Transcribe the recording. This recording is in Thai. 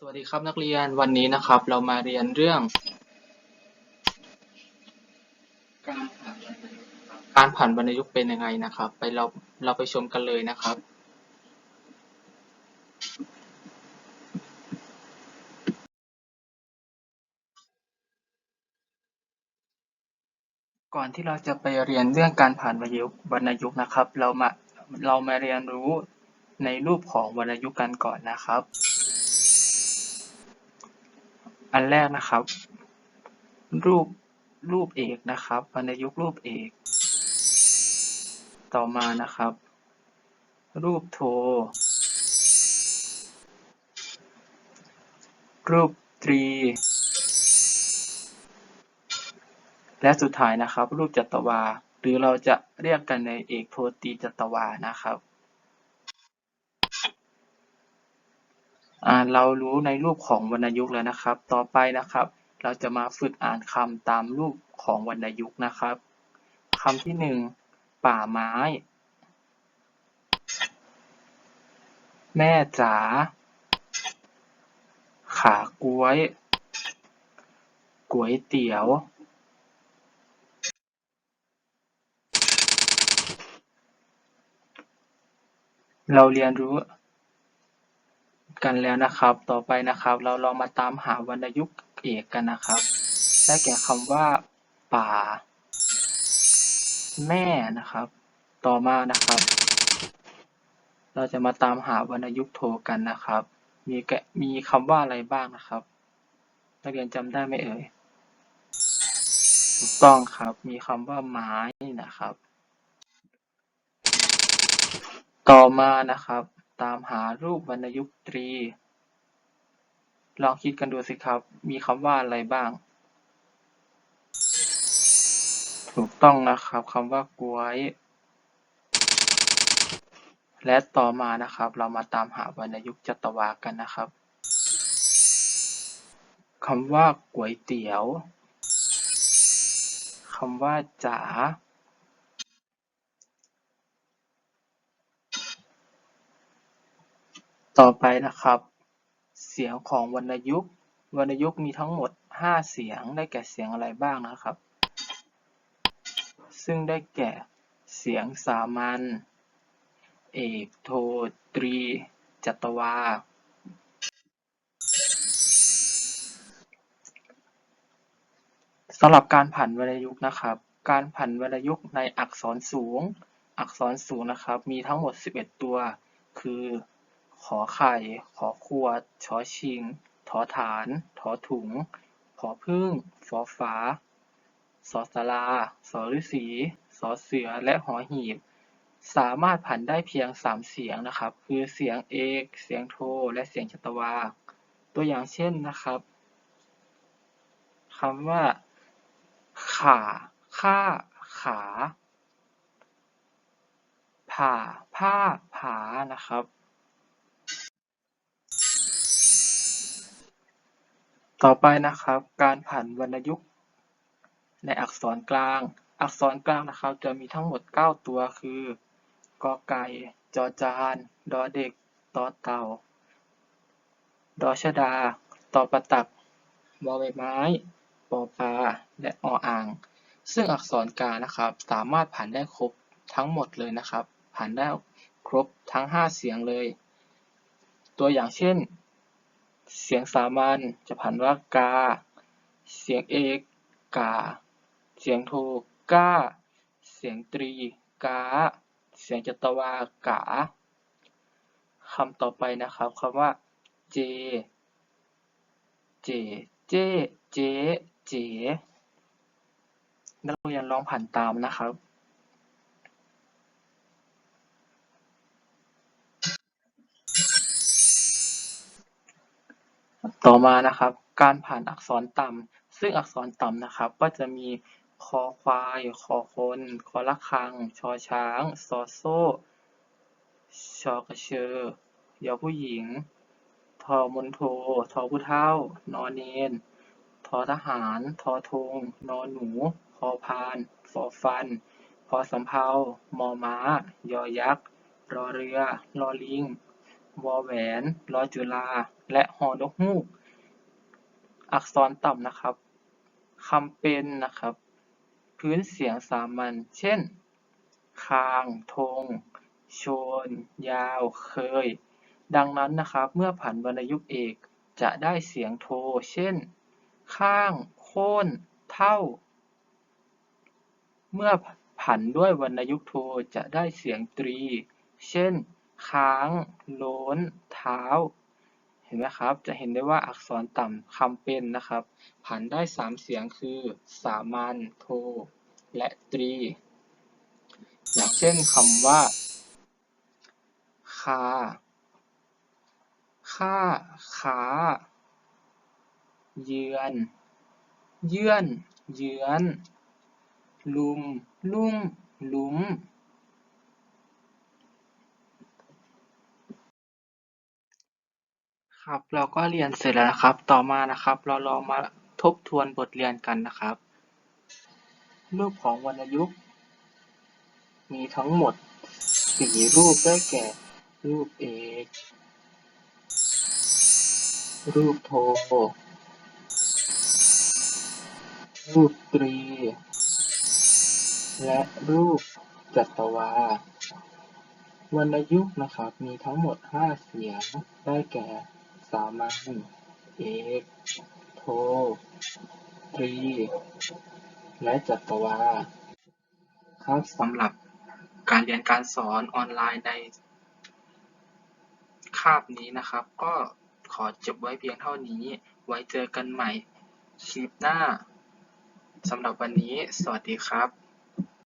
สวัสดีครับนักเรียนวันนี้นะครับ เรามาเรียนเรื่อง การผ่านวรรณยุกต์นะคเป็นยังไงนะครับ ไปเราเราไปชมกันเลยนะครับ ก่อนที่เราจะไปเรียนเรื่องการผ่านวรรณยุกต์วรรณยุกต์นะครับ เรามาเรามาเรียนรู้ในรูปของวรรณยุกต์กันก่อนนะครับ อันแรกนะครับ รูปรูปเอกนะครับวรรณยุกต์รูปเอก ต่อมานะครับ รูปโท รูปตรี และสุดท้ายนะครับ รูปจัตวา หรือเราจะเรียกกันในเอกโทตรีจัตวานะครับ อ่า เรารู้ในรูปของวรรณยุกต์แล้วนะครับ ต่อไปนะครับ เราจะมาฝึกอ่านคำตามรูปของวรรณยุกต์นะครับคำที่หนึ่งป่าไม้ แม่จ๋าขากล้วยก๋วยเตี๋ยว เราเรียนรู้ กันแล้วนะครับ ต่อไปนะครับ เราลองมาตามหาวรรณยุกต์เอกกันนะครับ ได้แก่คำว่า ป่า แม่นะครับ ต่อมานะครับ เราจะมาตามหาวรรณยุกต์โทกันนะครับ มีแกมีคำว่าอะไรบ้างนะครับนักเรียนจำได้ไหมเอ่ยถูกต้องครับ มีคำว่าไม้นะครับ ต่อมานะครับ ตามหารูปวรรณยุกตรี ลองคิดกันดูสิครับ มีคำว่าอะไรบ้าง ถูกต้องนะครับคำว่าก๊วย และต่อมานะครับ เรามาตามหาวรรณยุกจัตวากันนะครับคำว่าก๋วยเตี๋ยวคำว่าจ๋า ต่อไปนะครับ เสียงของวรรณยุกต์ วรรณยุกต์มีทั้งหมด 5 เสียง ได้แก่เสียงอะไรบ้างนะครับ ซึ่งได้แก่ เสียงสามัญ เอก โท ตรี จัตวา สำหรับการผันวรรณยุกต์นะครับ การผันวรรณยุกต์ในอักษรสูง อักษรสูงนะครับ มีทั้งหมด 11 ตัว คือ ขอไข่ ขอขวด ชอชิง ถอฐาน ถอถุง ผอพึ่งฟอฝา สอสลา สอฤาษี สอเสือ และหอหีบ สามารถผันได้เพียง 3 เสียงนะครับ คือเสียงเอก เสียงโท และเสียงจัตวา ตัวอย่างเช่นนะครับคำว่า ขาค่า ขา ผ่า ผ้า ผา นะครับ ต่อไปนะครับ การผันวรรณยุกต์ในอักษรกลาง อักษรกลางนะครับ จะมีทั้งหมด 9 ตัวคือกอไก่ จอจาน ดอเด็ก ตอเต่า ดอชดา ตอประตักบอใบไม้ ปอปลา และออ่าง ซึ่งอักษรกลางนะครับ สามารถผันได้ครบทั้งหมดเลยนะครับ ผันได้ครบทั้ง 5 เสียงเลย ตัวอย่างเช่น เสียงสามัญจะผันว่ากา เสียงเอกกา เสียงโทก้า เสียงตรีกา เสียงจัตวากาคำต่อไปนะครับคำว่าเจ เจ เจ เจ เจ นักเรียนลองผันตามนะครับ ต่อมานะครับ การผ่านอักษรต่ำ ซึ่งอักษรต่ำนะครับ ก็จะมีคอควาย คอคน คอละคัง ชอช้าง ซอโซ่ ชอกระเชอยอผู้หญิง ทอมนโท ทอผู้เฒ่า นอนเนน ทอทหาร ทอธง นอนหนูพอพาน ฟอฟัน พอสำเภา มอม้า ยอยักษ์ รอเรือลอลิง วอแหวนรอจุฬาและฮอนกฮูก อักษรต่ำนะครับคำเป็นนะครับ พื้นเสียงสามัญเช่น คาง ทง โชน ยาว เคย ดังนั้นนะครับ เมื่อผันวรรณยุกต์เอกจะได้เสียงโท เช่น ข้าง โค่น เท่า เมื่อผันด้วยวรรณยุกต์โทจะได้เสียงตรี เช่น ค้าง โล้น เท้า เห็นไหมครับ จะเห็นได้ว่าอักษรต่ำคำเป็นนะครับ ผันได้สามเสียงคือ สามัญ โท และตรี อย่างเช่นคำว่า คา ค่าค้าเยือน เยื่อน เยือน ลุม ลุ่มลุ้ม ครับ เราก็เรียนเสร็จแล้วนะครับ ต่อมานะครับ เราลองมาทบทวนบทเรียนกันนะครับ รูปของวรรณยุกต์ มีทั้งหมดสี่รูปได้แก่ รูปเอก รูปโท รูปตรี และรูปจัตวาวรรณยุกต์นะครับ มีทั้งหมดห้าเสียง ได้แก่ สามัญเอกโทตรี และจัตวา ครับสำหรับการเรียนการสอนออนไลน์ในคาบนี้นะครับ ก็ขอจบไว้เพียงเท่านี้ ไว้เจอกันใหม่คลิปหน้าสำหรับวันนี้ สวัสดีครับ